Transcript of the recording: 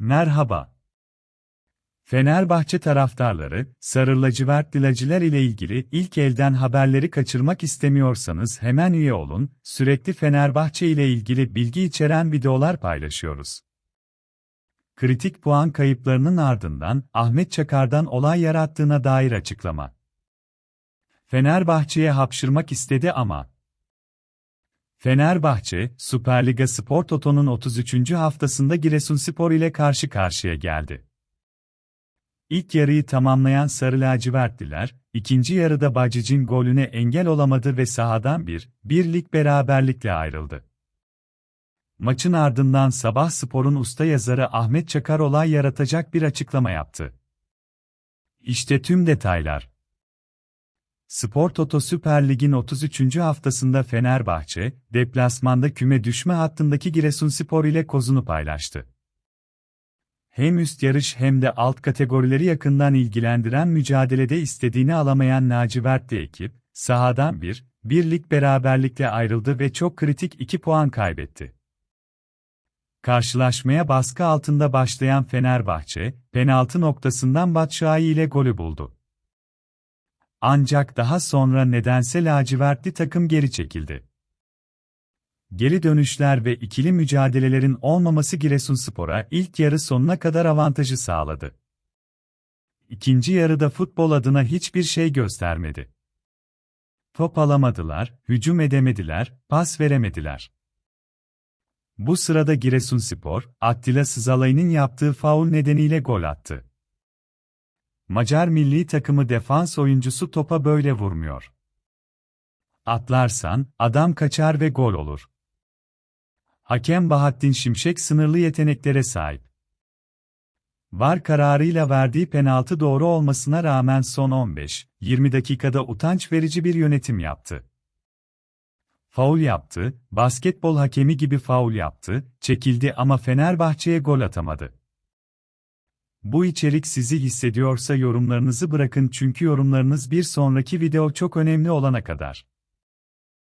Merhaba. Fenerbahçe taraftarları, Sarı Lacivertliler ile ilgili ilk elden haberleri kaçırmak istemiyorsanız hemen üye olun, sürekli Fenerbahçe ile ilgili bilgi içeren videolar paylaşıyoruz. Kritik puan kayıplarının ardından Ahmet Çakar'dan olay yarattığına dair açıklama. Fenerbahçe'ye hapşırmak istedi ama Fenerbahçe, Süper Liga Spor Toto'nun 33. haftasında Giresunspor ile karşı karşıya geldi. İlk yarıyı tamamlayan Sarı Lacivertliler, ikinci yarıda Bacic'in golüne engel olamadı ve sahadan bir, birlik beraberlikle ayrıldı. Maçın ardından Sabah Spor'un usta yazarı Ahmet Çakar olay yaratacak bir açıklama yaptı. İşte tüm detaylar. Spor Toto Süper Lig'in 33. haftasında Fenerbahçe, deplasmanda küme düşme hattındaki Giresunspor ile kozunu paylaştı. Hem üst yarış hem de alt kategorileri yakından ilgilendiren mücadelede istediğini alamayan lacivertli ekip, sahadan bir, birlik beraberlikle ayrıldı ve çok kritik 2 puan kaybetti. Karşılaşmaya baskı altında başlayan Fenerbahçe, penaltı noktasından Batshuayi ile golü buldu. Ancak daha sonra nedense lacivertli takım geri çekildi. Geri dönüşler ve ikili mücadelelerin olmaması Giresunspor'a ilk yarı sonuna kadar avantajı sağladı. İkinci yarıda futbol adına hiçbir şey göstermedi. Top alamadılar, hücum edemediler, pas veremediler. Bu sırada Giresunspor, Attila Sızalay'ın yaptığı faul nedeniyle gol attı. Macar milli takımı defans oyuncusu topa böyle vurmuyor. Atlarsan, adam kaçar ve gol olur. Hakem Bahattin Şimşek sınırlı yeteneklere sahip. VAR kararıyla verdiği penaltı doğru olmasına rağmen son 15-20 dakikada utanç verici bir yönetim yaptı. Faul yaptı, basketbol hakemi gibi faul yaptı, çekildi ama Fenerbahçe'ye gol atamadı. Bu içerik sizi hissediyorsa yorumlarınızı bırakın çünkü yorumlarınız bir sonraki video çok önemli olana kadar.